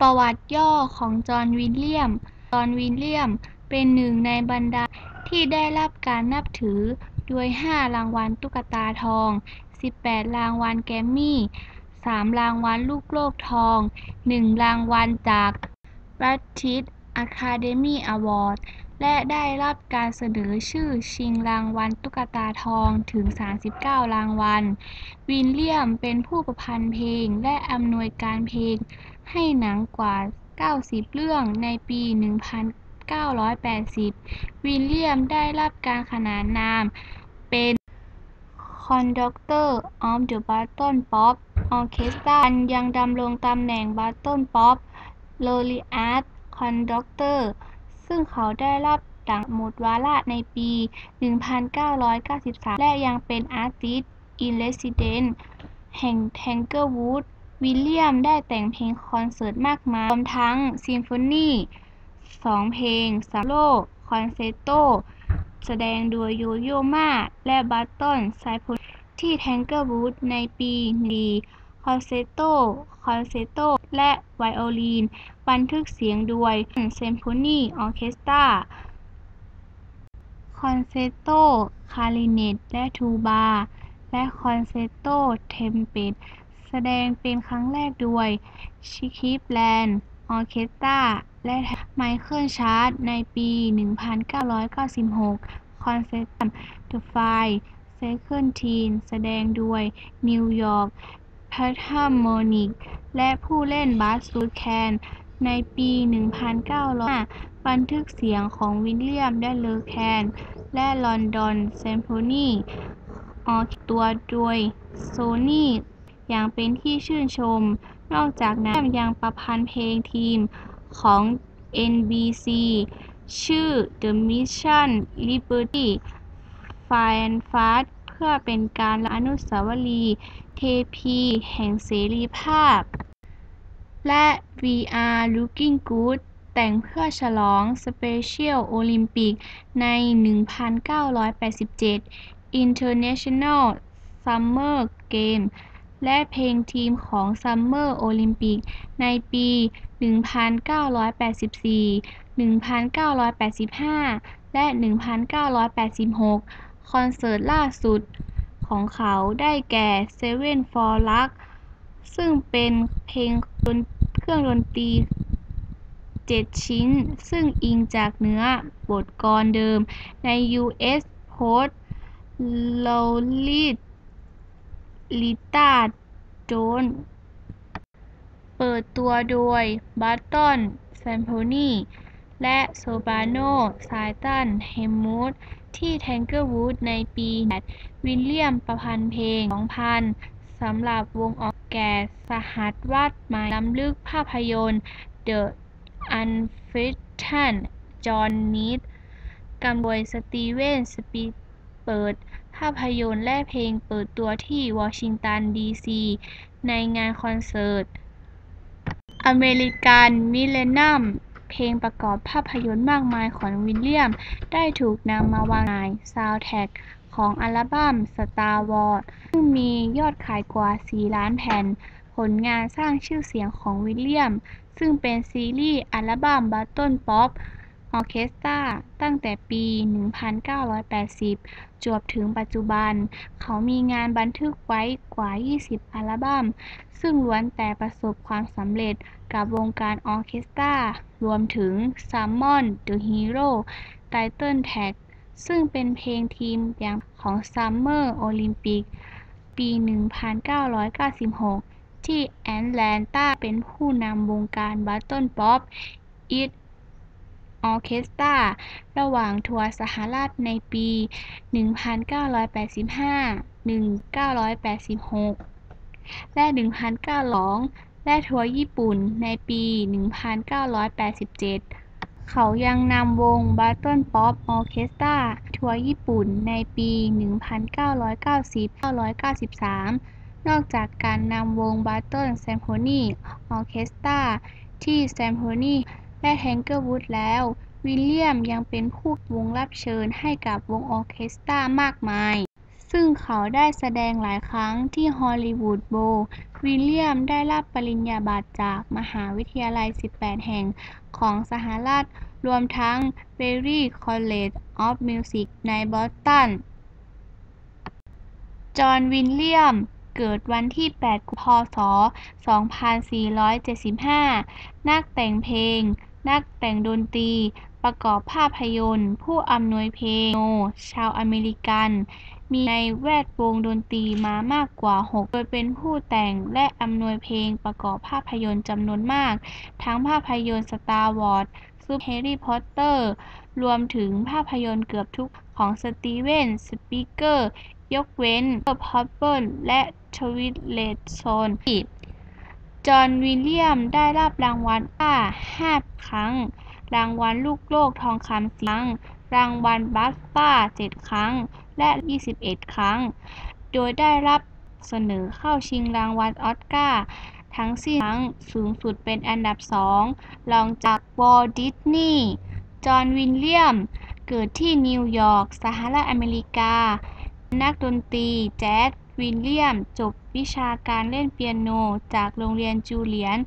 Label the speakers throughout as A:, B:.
A: ประวัติย่อของจอห์น วิลเลียม จอห์น วิลเลียม เป็นหนึ่งในบรรดาที่ได้รับการนับถือด้วย5 รางวัลตุ๊กตาทอง 18 รางวัลแกรมมี่ 3 รางวัลลูกโลกทอง 1 รางวัลจาก British Academy Award และได้รับการเสนอชื่อชิงรางวัลตุ๊กตาทองถึง 39 รางวัล วิลเลียมเป็นผู้ประพันธ์เพลงและอำนวยการเพลง ให้หนังกว่า 90 เรื่องในปี 1980 วิลเลียมได้รับการขนานนามเป็น Conductor of the Boston Pop Orchestra ยังดำรงตำแหน่ง Boston Pop Laureate Conductor ซึ่งเขาได้รับหลังหมดวาระในปี 1993 และยังเป็น Artist in Residence แห่ง Tanglewood วิลเลียมได้แต่งเพลงคอนเสิร์ตมากมาย รวมทั้งซิมโฟนี 2 เพลงสำโรงคอนแซร์โต แสดงโดยโยโย่มาและบัตตันไซโฟที่ Tanglewood ในปี14คอนแซร์โต คอนแซร์โต และไวโอลิน บันทึกเสียงโดย Boston Symphony Orchestra คอนแซร์โต คาริเนตและทูบา และคอนแซร์โต เทมเปต แสดงเป็นครั้งแรกโดย Cleveland Orchestra และไมเคิลชาร์ตในปี 1996คอนแซร์โต The Five Seconds แสดงโดย New York Philharmonic และผู้เล่นบาสรูแคน ในปี 1905 บันทึกเสียงของวิลเลียมแลเลอแคน และลอนดอนซิมโฟนีออร์เคสตราโดยโซนี อย่างเป็นที่ชื่นชม นอกจากนั้นยังประพันธ์เพลงธีมของ NBC ชื่อ The Mission Liberty Fanfare เพื่อเป็นการลึกถึงอนุสาวรีย์เทพีแห่งเสรีภาพ และ We Are Looking Good แต่งเพื่อฉลอง Special Olympics ใน 1987 International Summer Games และเพลงธีมของ Summer Olympics ในปี 1984 1985 และ 1986 คอนเสิร์ตล่าสุดของเขาได้แก่ Seven for Luck ซึ่งเป็นเพลงเครื่องดนตรีเจ็ดชิ้น ซึ่งอิงจากเนื้อบทกลอนเดิมใน U.S. Post Laureate Rita Jones เปิดตัวโดย Boston Symphony และโซปราโน Susan Hammond ที่ Tanglewood ในปี8วิลเลียมประพันธ์เพลง 2,000 สำหรับวงออแก่สหัสวรรษใหม่รำลึกภาพยนตร์ The Unfinished Journey กำบโดยสตีเวน สปีเบิร์ก ภาพยนตร์และเพลงเปิดตัวที่วอชิงตันดีซีในงานคอนเสิร์ต American Millennium เพลงประกอบภาพยนตร์มากมายของวิลเลียม ได้ถูกนำมาวางจำหน่ายซาวด์แทร็กของอัลบั้ม Star Wars ซึ่งมียอดขายกว่า 4 ล้านแผ่น ผลงานสร้างชื่อเสียงของวิลเลียม ซึ่งเป็นซีรีส์อัลบั้มบัตต้นป๊อป Boston Pop Orchestra ตั้งแต่ปี 1980 จวบถึงปัจจุบัน เขามีงานบันทึกไว้กว่า 20 อัลบั้ม ซึ่งล้วนแต่ประสบความสำเร็จกับวงการออเคสตรารวมถึง Summon the Hero Title Track ซึ่งเป็นเพลงธีมของ Summer Olympic ปี 1996 ที่แอตแลนตาเป็นผู้นำวงการบัตเทิลป๊อป It ออเคสตราระหว่างทัวร์สหรัฐในปี 1985-1986 และ 1902 และทัวร์ญี่ปุ่นในปี 1987 เขายังนำวงบาร์ตันป๊อปออเคสตราทัวร์ญี่ปุ่นในปี 1990-1993นอกจากการนำวงบาร์เทิลแซมโพนีออเคสตราที่แซมโพนีะ Tanglewood แล้ว วิลเลียมยังเป็นผู้วงรับเชิญให้กับวงออเคสตรามากมาย ซึ่งเขาได้แสดงหลายครั้งที่ฮอลลีวูดโบว์วิลเลียมได้รับปริญญาบัตรจากมหาวิทยาลัย 18 แห่งของสหรัฐ รวมทั้ง Berklee College of Music ในบอสตัน จอห์น วิลเลียมเกิดวันที่8กุมภาพันธ์พ.ศ.2475 นักแต่งเพลง นักแต่งดนตรี ประกอบภาพยนตร์ ผู้อำนวยเพลง เปียโน ชาวอเมริกัน มีในแวดวงดนตรีมามากกว่า 6 โดยเป็นผู้แต่งและอำนวยเพลงประกอบภาพยนตร์จำนวนมาก ทั้งภาพยนตร์สตาร์วอร์สซูเปอร์แฮร์รี่พอตเตอร์ รวมถึงภาพยนตร์เกือบทุกของสตีเวนสปีเบอร์ ยกเว้นเตอร์พอปเปิลและทวิไลท์โซน จอห์น วิลเลียม ได้รับรางวัลออสการ์5ครั้ง รางวัลลูกโลกทองคำ4ครั้ง รางวัลบัฟต้า7ครั้ง และ 21 ครั้ง โดยได้รับเสนอเข้าชิงรางวัลออสการ์ทั้งสิ้นครั้งสูงสุดเป็นอันดับสองรองจากวอลต์ดิสนีย์จอห์น วิลเลียม เกิดที่นิวยอร์ก สหรัฐอเมริกานนักดนตรีแจ๊ส วิลเลียมจบวิชาการเล่นเปียโนจากโรงเรียนจูเลียน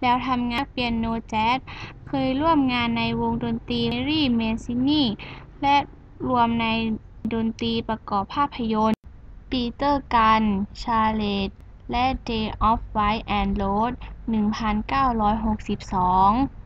A: แล้วทำงานเปียโนแจ๊สเคยร่วมงานในวงดนตรีรี่แมนซินีและรวมในดนตรีประกอบภาพยนตร์ ปีเตอร์กัน ชาเลตและเดย์ออฟไวท์แอนด์โรส1962